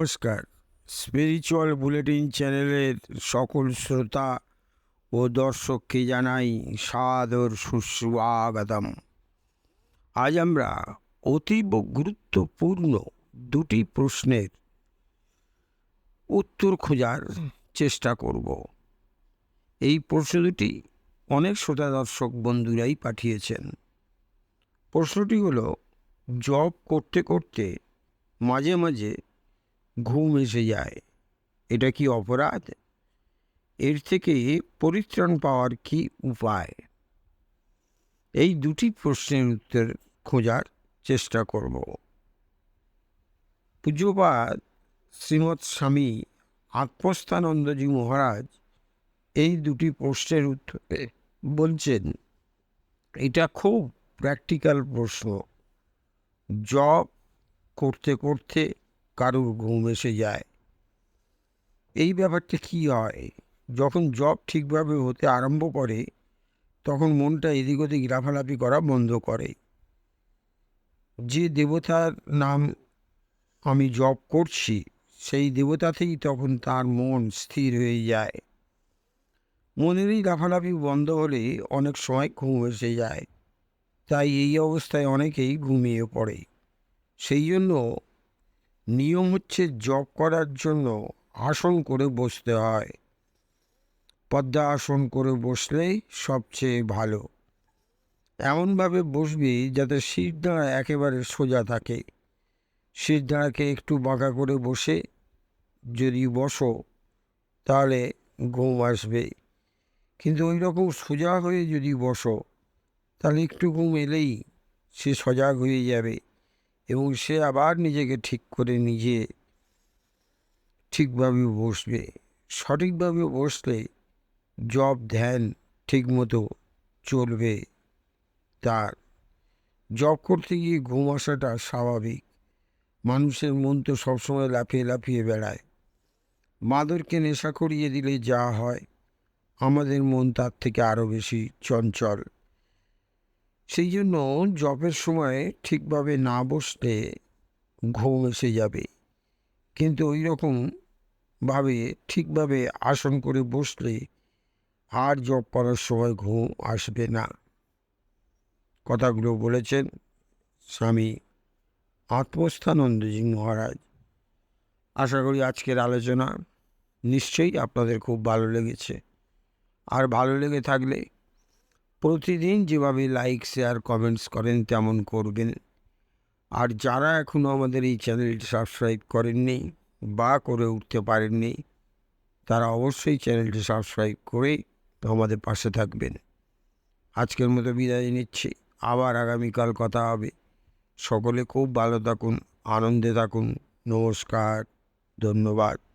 নমস্কার। Spiritual bulletin চ্যানেলের সকল শ্রোতা ও দর্শককে জানাই সাদর সুস্বাগতম। আজ আমরা অতীব গুরুত্বপূর্ণ দুটি প্রশ্নের উত্তর খোঁজার চেষ্টা করব। এই প্রশ্ন দুটি অনেক শ্রোতা দর্শক বন্ধুরাই পাঠিয়েছেন। প্রশ্নটি হলো জব করতে করতে মাঝে মাঝে ঘুম এসে যায়। এটা কি অপরাধ? এর থেকে পরিত্রাণ পাওয়ার কি উপায়? এই দুটি প্রশ্নের উত্তর খোঁজার চেষ্টা করব। পূজ্যপাদ শ্রীমৎ স্বামী আত্মস্থানন্দজি মহারাজ এই দুটি প্রশ্নের উত্তরে বলছেন, এটা খুব প্র্যাকটিক্যাল প্রশ্ন। জব করতে করতে কারুর ঘুম এসে যায়। এই ব্যাপারটা কী হয়? যখন জব ঠিকভাবে হতে আরম্ভ করে, তখন মনটা এদিক ওদিক লাফালাফি করা বন্ধ করে। যে দেবতার নাম আমি জব করছি, সেই দেবতাতেই তখন তার মন স্থির হয়ে যায়। মনেরই লাফালাফি বন্ধ হলে অনেক সময় ঘুম এসে যায়। তাই এই অবস্থায় অনেকেই ঘুমিয়ে পড়ে। সেই জন্য নিয়ম হচ্ছে জপ করার জন্য আসন করে বসতে হয়। পদ্মা আসন করে বসলেই সবচেয়ে ভালো। এমনভাবে বসবি যাতে শির দাঁড়া একেবারে সোজা থাকে। শির দাঁড়াকে একটু বাঁকা করে বসে যদি বসো, তাহলে ঘুম আসবে। কিন্তু ওই রকম সোজা হয়ে যদি বসো, তাহলে একটু ঘুম এলেই সে সজাগ হয়ে যাবে। এবং সে আবার নিজেকে ঠিক করে নিজে ঠিকভাবে বসবে। সঠিকভাবে বসলে জব, ধ্যান ঠিকমতো চলবে তার। জব করতে গিয়ে ঘুম আসাটা স্বাভাবিক। মানুষের মন তো সবসময় লাফিয়ে লাফিয়ে বেড়ায়। মাদরকে নেশা করিয়ে দিলে যা হয়, আমাদের মন তার থেকে আরও বেশি চঞ্চল। সেই জন্য জবের সময় ঠিকভাবে না বসলে ঘুম এসে যাবে। কিন্তু ওই রকমভাবে ঠিকভাবে আসন করে বসলে আর জব করার সময় ঘুম আসবে না। কথাগুলো বলেছেন স্বামী আত্মস্থানন্দজি মহারাজ। আশা করি আজকের আলোচনা নিশ্চয়ই আপনাদের খুব ভালো লেগেছে। আর ভালো লেগে থাকলে প্রতিদিন যেভাবে লাইক শেয়ার কমেন্টস করেন তেমন করবেন। আর যারা এখনও আমাদের এই চ্যানেলটি সাবস্ক্রাইব করেননি বা করে উঠতে পারেননি, তারা অবশ্যই চ্যানেলটি সাবস্ক্রাইব করে আমাদের পাশে থাকবেন। আজকের মতো বিদায় নিচ্ছি। আবার আগামীকাল কথা হবে। সকলে খুব ভালো থাকুন, আনন্দে থাকুন। নমস্কার, ধন্যবাদ।